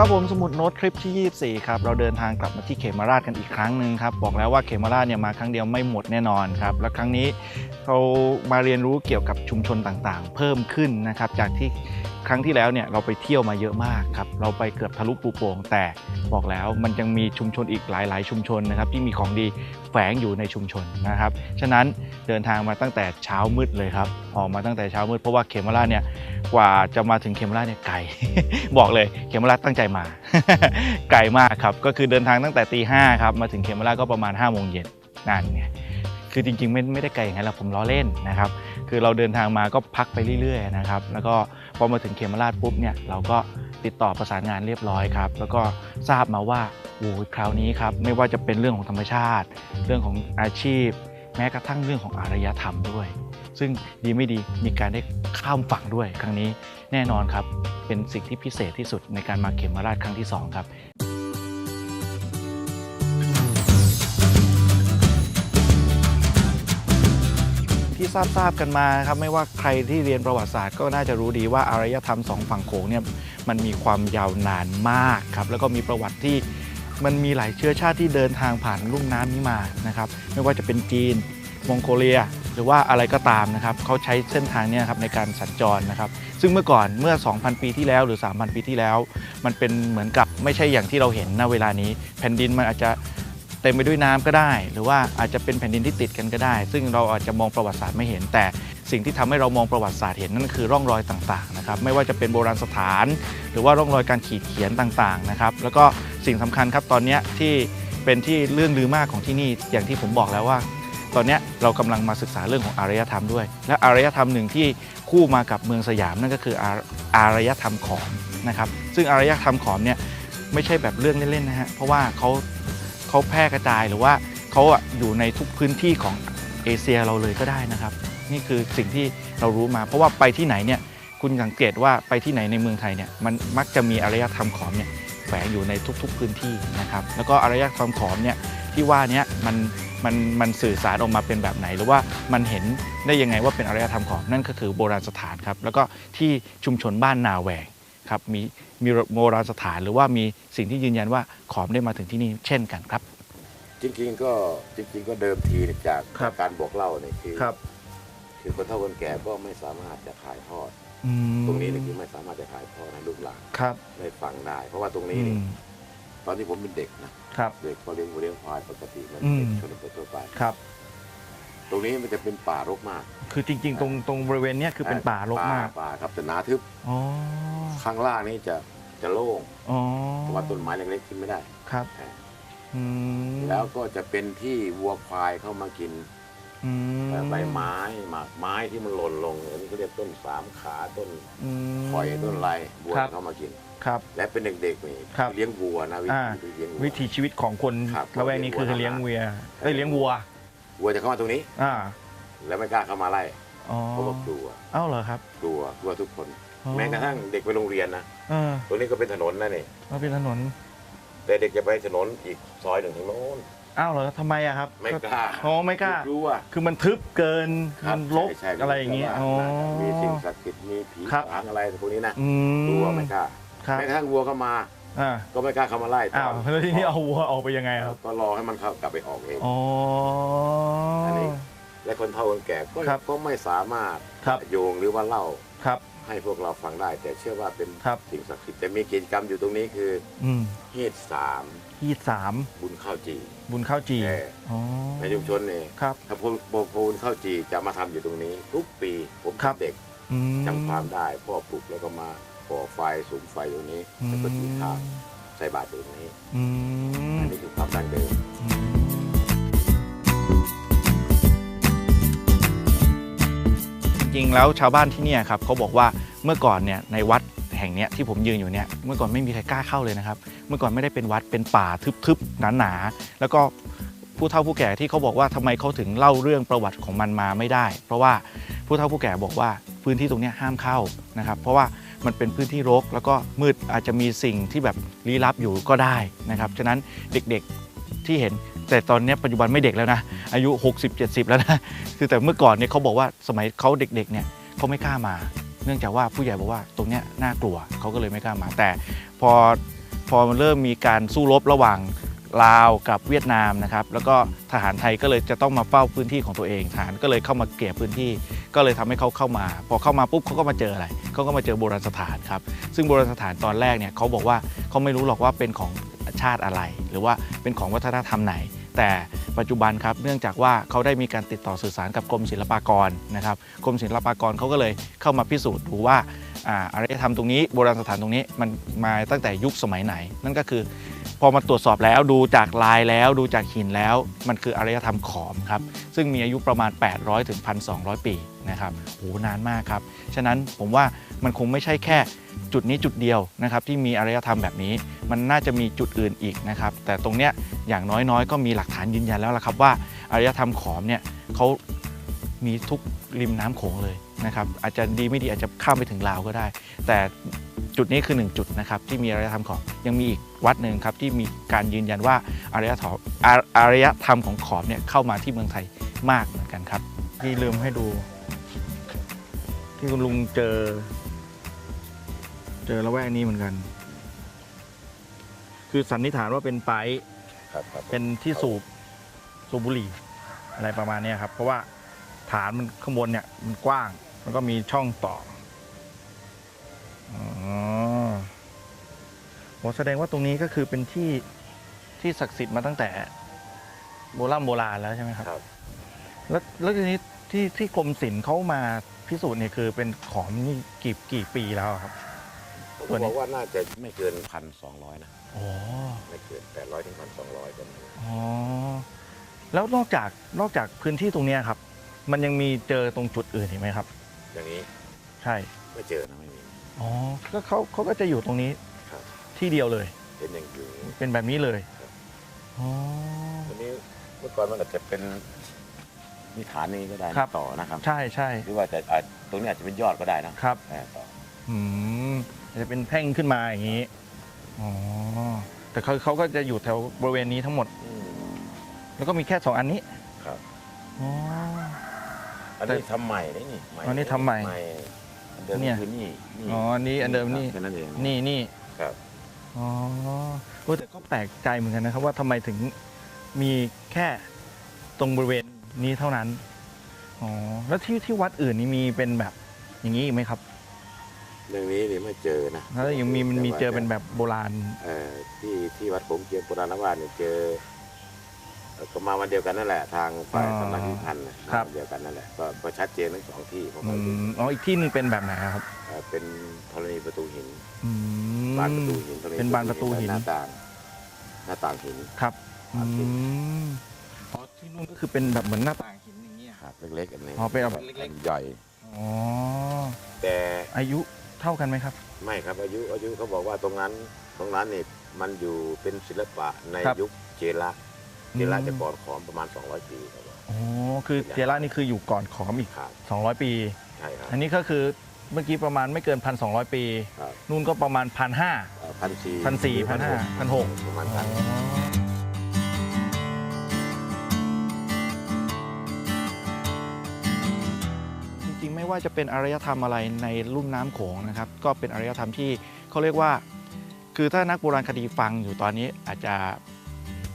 ครับผมสมุดโน้ตคลิปที่ 24 ครับ เราเดินทางกลับมาที่เขมราชกันอีกครั้งหนึ่งครับ บอกแล้วว่าเขมราชเนี่ยมาครั้งเดียวไม่หมดแน่นอนครับ และครั้งนี้เรามาเรียนรู้เกี่ยวกับชุมชนต่างๆ เพิ่มขึ้นนะครับ จากที่ครั้งที่แล้วเนี่ยเราไปเที่ยวมาเยอะมากครับ เราไปเกือบทะลุปูโป่งแต่บอกแล้วมันยังมีชุมชนอีกหลาย ๆ ชุมชนนะครับที่มีของดี แฝงอยู่ในชุมชนนะครับ ฉะนั้นเดินทางมาตั้งแต่เช้ามืดเลยครับ ออกมาตั้งแต่เช้ามืดเพราะว่าเขมราชเนี่ยกว่าจะมาถึงเขมราชเนี่ยไกล บอกเลยเขมราชตั้งใจมา ไกลมากครับ ก็คือเดินทางตั้งแต่ตีห้าครับมาถึงเขมราชก็ประมาณ5้าโมงเย็นนั่นไงคือจริงๆไม่ไม่ได้ไกลอย่างนั้นหรอกผมล้อเล่นนะครับ คือเราเดินทางมาก็พักไปเรื่อยๆนะครับ แล้วก็พอมาถึงเขมราชปุ๊บเนี่ยเราก็ติดต่อประสานงานเรียบร้อยครับ แล้วก็ทราบมาว่า โอ้คราวนี้ครับไม่ว่าจะเป็นเรื่องของธรรมชาติ เรื่องของอาชีพ แม้กระทั่งเรื่องของอารยธรรมด้วย ซึ่งดีไม่ดีมีการได้ข้ามฝั่งด้วย ครั้งนี้แน่นอนครับเป็นสิ่งที่พิเศษที่สุดในการมาเขมราชครั้งที่ 2 ครับที่ทราบทราบๆกันมาครับไม่ว่าใครที่เรียนประวัติศาสตร์ก็น่าจะรู้ดีว่าอารยธรรมสองฝั่งโขงเนี่ยมันมีความยาวนานมากครับแล้วก็มีประวัติที่ มันมีหลายเชื้อชาติที่เดินทางผ่านลุ่มน้ำนี้มานะครับไม่ว่าจะเป็นจีนมองโกเลีย หรือว่าอะไรก็ตามนะครับเขาใช้เส้นทางนี้ครับในการสัญจรนะครับ ซึ่งเมื่อก่อนเมื่อ 2,000 ปีที่แล้วหรือ 3,000 ปีที่แล้ว มันเป็นเหมือนกับไม่ใช่อย่างที่เราเห็นณเวลานี้ แผ่นดินมันอาจจะเต็มไปด้วยน้ำก็ได้ หรือว่าอาจจะเป็นแผ่นดินที่ติดกันก็ได้ ซึ่งเราอาจจะมองประวัติศาสตร์ไม่เห็น แต่สิ่งที่ทำให้เรามองประวัติศาสตร์เห็นนั่นคือร่องรอยต่างๆนะครับไม่ว่าจะเป็นโบราณสถาน หรือว่าร่องรอยการขีดเขียนต่างๆนะครับแล้วก็ สิ่งสำคัญครับตอนนี้ที่เป็นที่เรื่องลือมากของที่นี่อย่างที่ผมบอกแล้วว่า ตอนนี้เรากำลังมาศึกษาเรื่องของอารยธรรมด้วย และอารยธรรมหนึ่งที่คู่มากับเมืองสยามนั่นก็คืออาอารยธรรมขอมนะครับซึ่งอารยธรรมขอมเนี่ยไม่ใช่แบบเรื่องเล่นๆนะฮะเพราะว่าเขาเขาแพร่กระจายหรือว่าเขาอยู่ในทุกพื้นที่ของเอเชียเราเลยก็ได้นะครับ นี่คือสิ่งที่เรารู้มา เพราะว่าไปที่ไหนเนี่ยคุณสังเกตว่าไปที่ไหนในเมืองไทยเนี่ยมันมักจะมีอารยธรรมขอมเนี่ย แฝงอยู่ในทุกๆพื้นที่นะครับแล้วก็อารยธรรมขอมเนี่ยที่ว่าเนี้มันมันมันสื่อสารออกมาเป็นแบบไหน หรือว่ามันเห็นได้ยังไงว่าเป็นอารยธรรมของนั่นก็คือโบราณสถานครับแล้วก็ที่ชุมชนบ้านนาแหวงครับมีมีโบราณสถานหรือว่ามีสิ่งที่ยืนยันว่าขอมได้มาถึงที่นี่เช่นกันครับ จริงๆก็จริง ๆ ก็เดิมทีเนี่ยจากครับการบอกเล่าเนี่ยคือคือคนเฒ่าคนแก่ก็ไม่สามารถจะถ่ายทอด ตรงนี้นี่คือไม่สามารถจะถ่ายทอดให้ลูกหลานครับได้ฟังได้ เพราะว่าตรงอืนี้นี่มตอนที่ผมเป็นเด็กนะครับ เด็กพอเลี้ยงวัวเลี้ยงควายปกติมันอืมเป็นชนบททั่วไป ครับ ตรงนี้มันจะเป็นป่ารกมากคือจริง ๆ ตรงตรงบริเวณเนี้ยคือเป็นป่ารกมากป่าครับแต่หนาทึบอ๋อข้างล่างนี่จะจะโล่งอ๋อเพราะว่าต้นไม้เล็กๆขึ้นไม่ได้ครับอืมแล้วก็จะเป็นที่วัวควายเข้ามากิน อืมใบไม้หมากไม้ที่มันหล่นลงอันนี้เขาเรียกต้นสามขาต้นอืม ข่อยต้นไรวัวครับ เข้ามากิน ครับ และเป็นเด็กๆนี่ครับ เลี้ยงวัวนะวิอ่าธีเลี้ยงวัว วิถีชีวิตของคนครับละแวกนี้คือเลี้เลี้ยยงงวัว เวียเอ้ยเลี้ยงวัว วัวจะเข้ามาตรงนี้ อ่าแล้วไม่กล้าเข้ามาไล่อ๋อเพราะว่ากลัวเอ้าเหรอครับกลัวกลัวทุกคน อ๋อแม้กระทั่งเด็กไปโรงเรียนนะเออตรงนี้ก็เป็นถนนนะนี่มาเป็นถนนแต่เด็กจะไปถนนอีกซอยหนึ่งทางโน้น อ้าวเหรอทำไมอะครับไม่กล้าอ๋อไม่กล้ากลัวคือมันทึบเกินครัมันรกใช่ใช่อะไรอย่างเงี้ยมีอ๋อมีสิ่งศักดิ์สิทธิ์มีผีครับสางอะไรพวกนี้นะอืมกลัวไม่กล้าครับแม้กระทั่งวัวเข้ามาอ่าก็ไม่กล้าเข้ามาไล่อ้าวแล้วทีนี้เอาวัวออกไปยังไงครับก็รอให้มันเข้ากลับไปออกเองอ๋ออันนี้และคนเฒ่าคนแก่ก็ครับก็ไม่สามารถครับโยงหรือว่าเล่าครับให้พวกเราฟังได้ แต่เชื่อว่าเป็นครับสิ่งศักดิ์สิทธิ์แต่มีกิจกรรมอยู่ตรงนี้คืออืมฮีดสามยี่สามบุญข้าวจี บุญข้าวจีเอออ๋อ ในชุมชนเนี่ยครับ ถ้าพูพูพูบุญข้าวจีจะมาทำอยู่ตรงนี้ ทุกปีผมครับ เด็กอืมจำความได้พ่อปลุกแล้วก็มาก่อไฟสุมไฟตรงนี้อืมแล้วก็ถือข้าวใส่บาตรตรงนี้อืมอันนี้คือความดั้งเดิมจริงๆแล้วชาวบ้านที่เนี่ยครับเขาบอกว่าเมื่อก่อนเนี่ยในวัด แห่งเนี้ยที่ผมยืนอยู่เนี่ยเมื่อก่อนไม่มีใครกล้าเข้าเลยนะครับ เมื่อก่อนไม่ได้เป็นวัดเป็นป่าทึบๆหนาๆแล้วก็ผู้เฒ่าผู้แก่ที่เขาบอกว่าทำไมเขาถึงเล่าเรื่องประวัติของมันมาไม่ได้ เพราะว่าผู้เฒ่าผู้แก่บอกว่าพื้นที่ตรงนี้ห้ามเข้านะครับ เพราะว่ามันเป็นพื้นที่รก แล้วก็มืดอาจจะมีสิ่งที่แบบลี้ลับอยู่ก็ได้นะครับฉะนั้นเด็กๆที่เห็นแต่ตอนนี้ปัจจุบันไม่เด็กแล้วนะ อายุ 60-70 แล้วนะคือแต่เมื่อก่อนเนี่ยเขาบอกว่าสมัยเขาเด็กๆเนี่ยเขาไม่กล้ามา นื่องจากว่าผู้ใหญ่บอกว่าตรงเนี้ยน่ากลัวเขาก็เลยไม่กล้ามา แต่พอพอมันเริ่มมีการสู้รบระหว่างลาวกับเวียดนามนะครับ แล้วก็ทหารไทยก็เลยจะต้องมาเฝ้าพื้นที่ของตัวเองทหารก็เลยเข้ามาเกลี่ยพื้นที่ ก็เลยทำให้เขาเข้ามา พอเข้ามาปุ๊บเขาก็มาเจออะไรเขาก็มาเจอโบราณสถานครับ ซึ่งโบราณสถานตอนแรกเนี่ยเขาบอกว่าเขาไม่รู้หรอกว่าเป็นของชาติอะไร หรือว่าเป็นของวัฒนธรรมไหน แต่ปัจจุบันครับเนื่องจากว่าเขาได้มีการติดต่อสื่อสารกับกรมศิลปากรนะครับกรมศิลปากรเขาก็เลยเข้ามาพิสูจน์ดูว่าอาอารยธรรมตรงนี้โบราณสถานตรงนี้มันมาตั้งแต่ยุคสมัยไหน นั่นก็คือ พอมาตรวจสอบแล้วดูจากลายแล้วดูจากหินแล้ว มันคืออารยธรรมขอมครับซึ่งมีอายุประมาณ 800ถึง1,200 ปีนะครับโหนานมากครับ ฉะนั้นผมว่ามันคงไม่ใช่แค่ จุดนี้จุดเดียวนะครับที่มีอารยธรรมแบบนี้ มันน่าจะมีจุดอื่นอีกนะครับ แต่ตรงเนี้ยอย่างน้อยๆ ก็มีหลักฐานยืนยันแล้วล่ะครับว่าอารยธรรมขอมเนี่ยเขามีทุกริมน้ำโขงเลยนะครับอาจจะดีไม่ดีอาจจะข้ามไปถึงลาวก็ได้ แต่จุดนี้คือหนึ่งจุดนะครับที่มีอารยธรรมขอมยังมีอีกวัดหนึ่งครับที่มีการยืนยันว่าอารยธรรมอาอารยธรรมของขอมเนี่ยเข้ามาที่เมืองไทยมากเหมือนกันครับที่ลืมให้ดู ที่คุณลุงเจอ เจอละแวกนี้เหมือนกัน คือสันนิษฐานว่าเป็นไปครับครับเป็นที่สูบสูบบุหรี่อะไรประมาณเนี้ยครับ เพราะว่าฐานมันข้างบนเนี่ยมันกว้าง แล้วก็มีช่องต่ออ๋อโหแสดงว่าตรงนี้ก็คือเป็นที่ที่ศักดิ์สิทธิ์มาตั้งแต่โบราณโบราณแล้วใช่ไหมครับครับแล้วแล้วทีนี้ที่ที่กรมศิลป์เขามาพิสูจน์เนี่ยคือเป็นของนี่กี่กี่ปีแล้วอะครับผม ตัวนี้ บอกว่าน่าจะไม่เกินพันสองร้อยนะอ๋อ ไม่เกินแปดร้อยถึงพันสองร้อยประมาณนั้นอ๋อ แล้วนอกจากนอกจากพื้นที่ตรงเนี้ยครับ มันยังมีเจอตรงจุดอื่นอีกไหมครับ อย่างนี้ใช่ ไม่เจอนะไม่มี อ๋อ ก็เขาเขาก็จะอยู่ตรงนี้ครับ ที่เดียวเลย เป็นอย่างอยู่ เป็นแบบนี้เลย ครับ อ๋อ อันนี้เมื่อก่อนมันอาจจะเป็นมีฐานนี้ก็ได้ครับ ต่อนะครับ ใช่ใช่หรือว่าจะอาจตรงนี้อาจจะเป็นยอดก็ได้นะครับเออต่ออืม จะเป็นแท่งขึ้นมาอย่างนี้ อ๋อ แต่เขาเขาก็จะอยู่แถวบริเวณนี้ทั้งหมด อืมแล้วก็มีแค่สองอันนี้ ครับ อ๋อ อันนี้ทำใหม่ได้นี่อันนี้ทำใหม่อันเดิมเนี่ย คือนี่นี่อ๋ออันนี้อันเดิมนี่ แค่นั้นเองนี่นี่ครับ อ๋อเออแต่ก็แปลกใจเหมือนกันนะครับ ว่าทำไมถึงมีแค่ตรงบริเวณนี้เท่านั้น อ๋อ แล้วที่ที่วัดอื่นนี่มีเป็นแบบอย่างนี้อีกไหมครับ เรื่องนี้นี่ไม่เจอนะแล้วยังมีมันมีเจอเป็นแบบโบราณเอ่อที่ที่วัดผมเกียรติโบราณวาสเนี่ยเจอเอ่อก็มาวันเดียวกันนั่นแหละ ทางฝ่ายอ๋อสำนักพิพันธ์น่ะครับมาวันเดียวกันนั่นแหละก็ก็ชัดเจนทั้งสองที่ผมอืว่ามอ๋ออีกที่หนึงเป็นแบบไหนครับเอ่อเป็นธรณีประตูหินอืมบานประตูหินธรณีเป็นบานประตูหินหน้าต่าง หน้าต่างหินครับอืโอเคมอ๋อที่นู่นก็คือเป็นแบบเหมือนหน้าต่างหินอย่างนี้ยครับเล็กๆอันนี้อ๋อเป็นแบบเล็กๆๆใหญ่อ๋อแต่อายุ เท่ากันไหมครับ ไม่ครับอายุอายุเขาบอกว่าตรงนั้นตรงนั้นนี่มันอยู่เป็นศิลปะในครับยุคเจระเจระจะก่อนขอมประมาณ 200 ปีครับอ๋อคือเจล่านี่คืออยู่ก่อนขอมอีก ครับ200 ปี ใช่ครับอันนี้ก็คือเมื่อกี้ประมาณไม่เกิน 1,200 ปี ครับนู่นก็ประมาณ 1,500 พันสี่พันสี่พันห้าพันหก ประมาณพันจริ ว่าจะเป็นอารยธรรมอะไรในรุ่มน้ำโขงนะครับ ก็เป็นอารยธรรมที่เขาเรียกว่า คือถ้านักโบราณคดีฟังอยู่ตอนนี้อาจจะ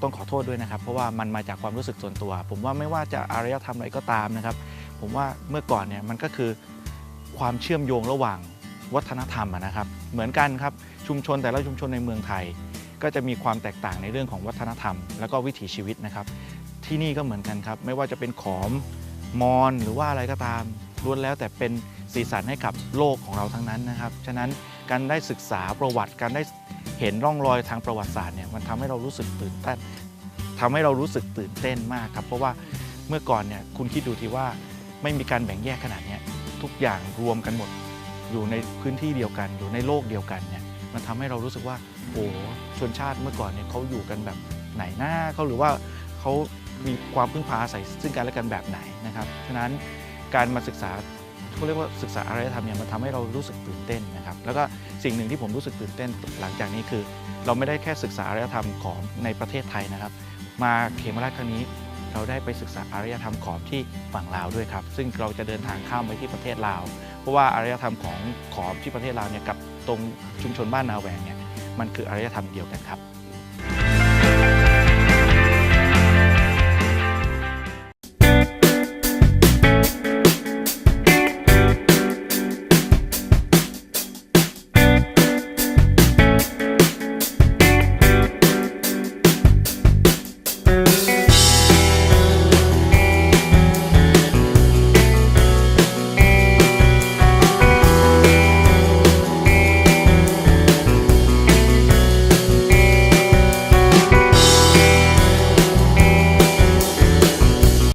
ต้องขอโทษด้วยนะครับ เพราะว่ามันมาจากความรู้สึกส่วนตัว ผมว่าไม่ว่าจะอารยธรรมอะไรก็ตามนะครับ ผมว่าเมื่อก่อนเนี่ยมันก็คือความเชื่อมโยงระหว่างวัฒนธรรมอะนะครับ เหมือนกันครับชุมชนแต่ละชุมชนในเมืองไทย ก็จะมีความแตกต่างในเรื่องของวัฒนธรรม แล้วก็วิถีชีวิตนะครับ ที่นี่ก็เหมือนกันครับ ไม่ว่าจะเป็นขอมมอญหรือว่าอะไรก็ตาม ล้วนแล้วแต่เป็นสีสันให้กับโลกของเราทั้งนั้นนะครับ ฉะนั้นการได้ศึกษาประวัติการได้เห็นร่องรอยทางประวัติศาสตร์เนี่ยมันทำให้เรารู้สึกตื่นเต้นทำให้เรารู้สึกตื่นเต้นมากครับเพราะว่าเมื่อก่อนเนี่ยคุณคิดดูทีว่าไม่มีการแบ่งแยกขนาดนี้ทุกอย่างรวมกันหมด อยู่ในพื้นที่เดียวกัน อยู่ในโลกเดียวกันเนี่ยมันทำให้เรารู้สึกว่าโอ้ชนชาติเมื่อก่อนเนี่ยเขาอยู่กันแบบไหนหน้าเขาหรือว่าเขามีความพึ่งพาอาศัยซึ่งกันและกันแบบไหนนะครับฉะนั้น การมาศึกษาเขาเรียกว่าศึกษาอารยธรรมเนี่ยมันทำให้เรารู้สึกตื่นเต้นนะครับ แล้วก็สิ่งหนึ่งที่ผมรู้สึกตื่นเต้นหลังจากนี้คือ เราไม่ได้แค่ศึกษาอารยธรรมของในประเทศไทยนะครับ มาเขมราชครั้งนี้เราได้ไปศึกษาอารยธรรมของที่ฝั่งลาวด้วยครับ ซึ่งเราจะเดินทางข้ามไปที่ประเทศลาว เพราะว่าอารยธรรมของขอมที่ประเทศลาวเนี่ยกับตรงชุมชนบ้านนาแหวงเนี่ยมันคืออารยธรรมเดียวกันครับ